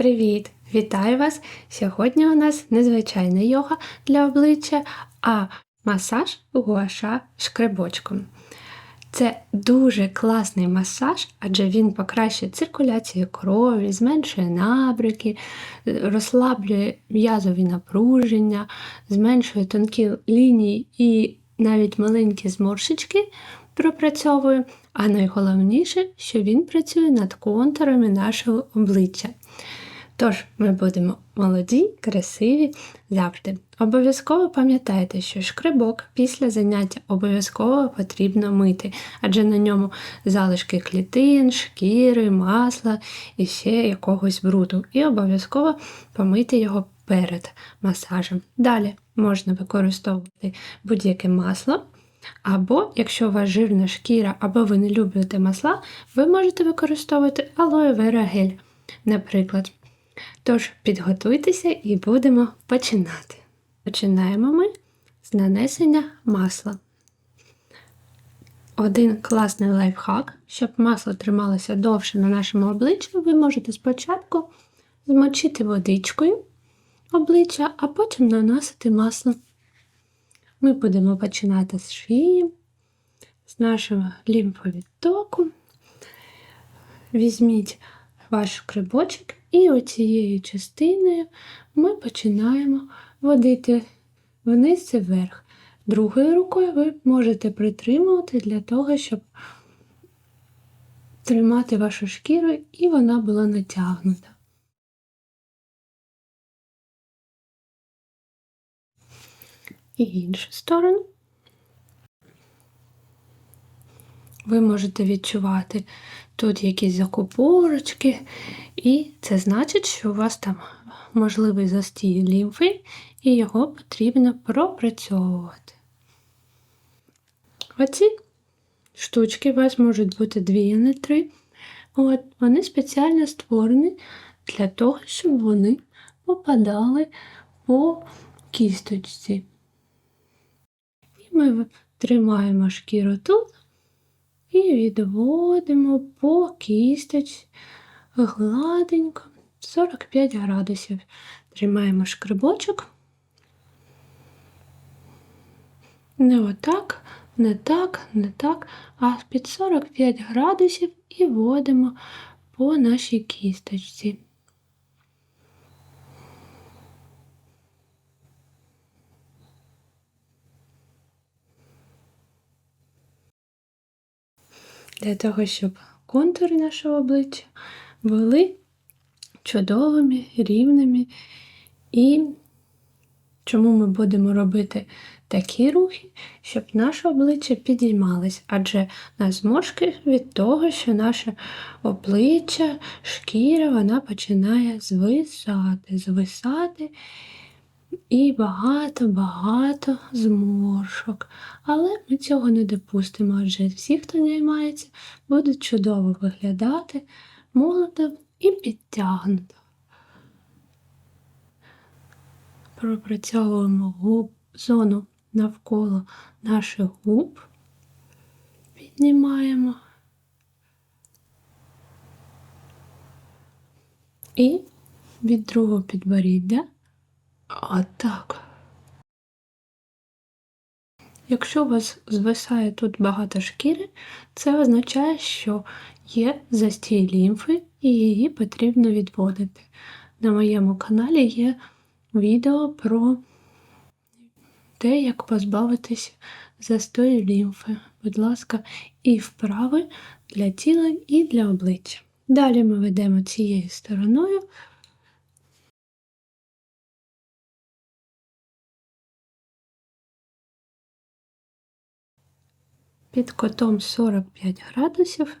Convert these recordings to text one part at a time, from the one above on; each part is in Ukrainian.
Привіт! Вітаю вас! Сьогодні у нас незвичайна йога для обличчя, а масаж гуаша шкребочком. Це дуже класний масаж, адже він покращує циркуляцію крові, зменшує набряки, розслаблює м'язові напруження, зменшує тонкі лінії і навіть маленькі зморшечки пропрацьовує. А найголовніше, що він працює над контурами нашого обличчя. Тож, ми будемо молоді, красиві завжди. Обов'язково пам'ятайте, що шкребок після заняття обов'язково потрібно мити, адже на ньому залишки клітин, шкіри, масла і ще якогось бруду. І обов'язково помити його перед масажем. Далі можна використовувати будь-яке масло. Або, якщо у вас жирна шкіра, або ви не любите масла, ви можете використовувати vera гель, наприклад. Тож, підготуйтеся і будемо починати. Починаємо ми з нанесення масла. Один класний лайфхак, щоб масло трималося довше на нашому обличчі, ви можете спочатку змочити водичкою обличчя, а потім наносити масло. Ми будемо починати з шиї, з нашого лімфовідтоку. Візьміть ваш крибочок і оцією частиною ми починаємо водити вниз і вверх. Другою рукою ви можете притримувати для того, щоб тримати вашу шкіру і вона була натягнута. І іншу сторону. Ви можете відчувати тут якісь закупорочки, і це значить, що у вас там можливий застій лімфи, і його потрібно пропрацьовувати. Оці штучки у вас можуть бути дві, а не три. От, Вони спеціально створені для того, щоб вони попадали по кісточці. І ми тримаємо шкіру тут і відводимо по кісточці гладенько 45 градусів. Тримаємо шкребочок. Не отак, не так, не так, а під 45 градусів і вводимо по нашій кісточці. Для того, щоб контури нашого обличчя були чудовими, рівними. І чому ми будемо робити такі рухи, щоб наше обличчя підіймалось, адже на зморшки від того, що наше обличчя, шкіра, вона починає звисати, звисати. І багато-багато зморшок. Але ми цього не допустимо, адже всі, хто займається, будуть чудово виглядати молодо і підтягнуто. Пропрацьовуємо губ, зону навколо наших губ, піднімаємо і від другого підборіддя отак. Якщо у вас звисає тут багато шкіри, це означає, що є застій лімфи і її потрібно відводити. На моєму каналі є відео про те, як позбавитись застою лімфи. Будь ласка, і вправи для тіла і для обличчя. Далі ми ведемо цією стороною. Під котом 45 градусів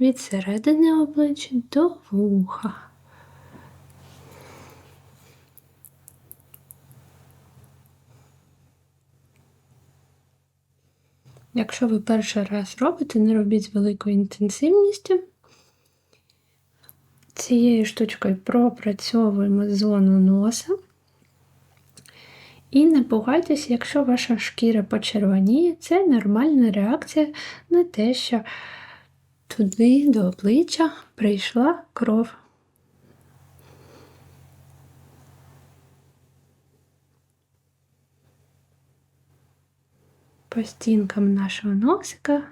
від середини обличчя до вуха. Якщо ви перший раз робите, не робіть з великою інтенсивністю. Цією штучкою пропрацьовуємо зону носа. І не пугайтесь, якщо ваша шкіра почервоніє, це нормальна реакція на те, що туди до обличчя прийшла кров. По стінкам нашого носика,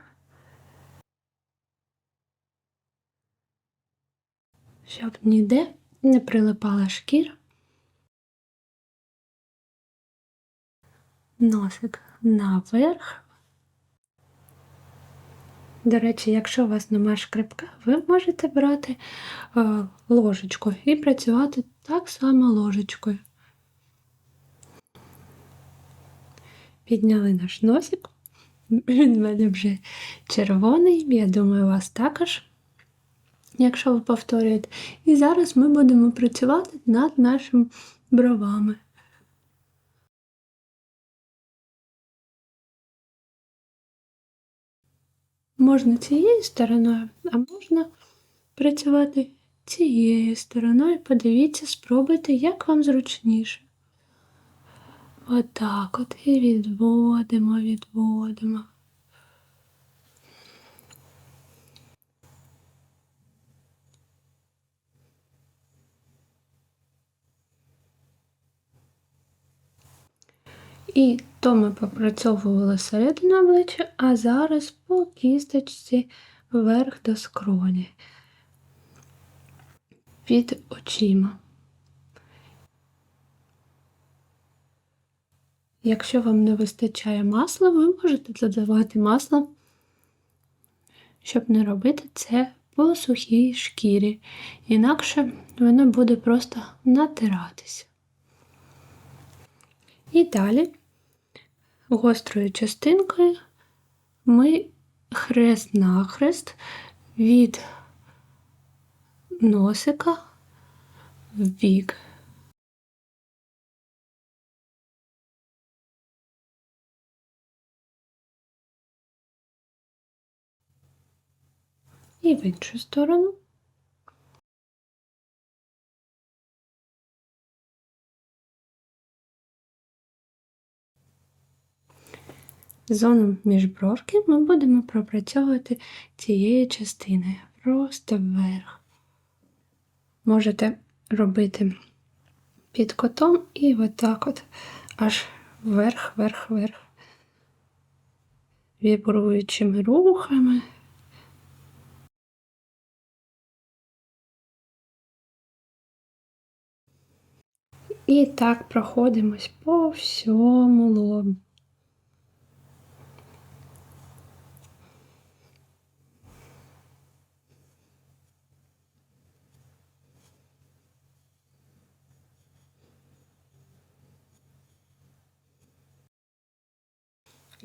щоб ніде не прилипала шкіра. Носик наверх. До речі, якщо у вас немає шкрипка, ви можете брати е, ложечку і працювати так само ложечкою. Підняли наш носик. Він в мене вже червоний, я думаю, у вас також, якщо ви повторюєте. І зараз ми будемо працювати над нашими бровами. Можна цією стороною, а можна працювати цією стороною. Подивіться, спробуйте, як вам зручніше. Отак от і відводимо, відводимо. І то ми попрацьовували середину обличчя, а зараз по кісточці вверх до скроні під очима. Якщо вам не вистачає масла, ви можете додавати масло, щоб не робити це по сухій шкірі. Інакше воно буде просто натиратися. І далі гострою частинкою ми хрест-нахрест від носика в бік. І в іншу сторону. Зону міжбровки ми будемо пропрацьовувати цією частиною просто вверх. Можете робити під котом і отак от аж вверх, вверх, вверх, вібруючими рухами. І так проходимось по всьому лобу.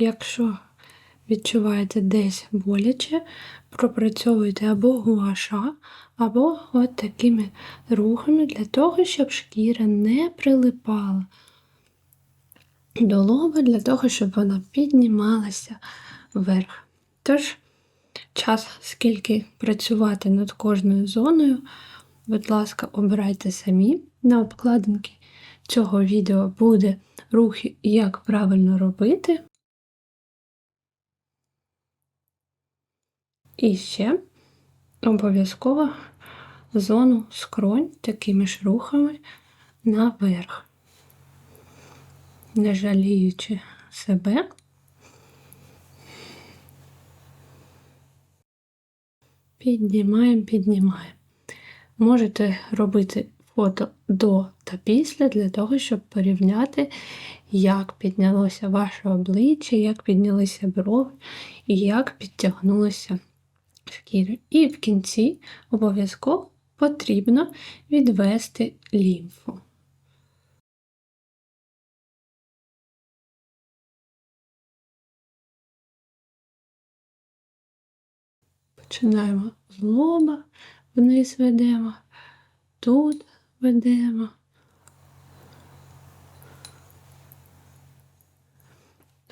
Якщо відчуваєте десь боляче, пропрацьовуйте або гуаша, або от такими рухами для того, щоб шкіра не прилипала до лоба, для того, щоб вона піднімалася вверх. Тож, час, скільки працювати над кожною зоною, будь ласка, обирайте самі. На обкладинці цього відео буде рухи, як правильно робити. І ще обов'язково зону скронь такими ж рухами наверх, не жаліючи себе. Піднімаємо, піднімаємо. Можете робити фото до та після для того, щоб порівняти, як піднялося ваше обличчя, як піднялися брови і як підтягнулося шкіри. І в кінці обов'язково потрібно відвести лімфу. Починаємо з лоба, вниз ведемо, тут ведемо.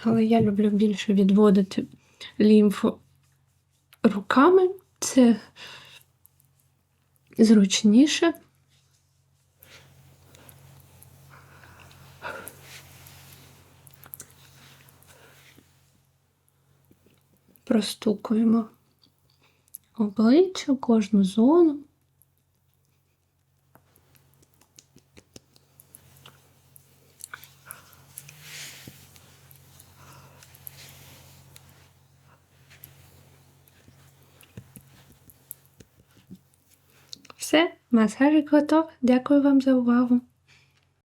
Але я люблю більше відводити лімфу руками це зручніше. Простукуємо обличчя, кожну зону. Все, масажик готов. Дякую вам за увагу.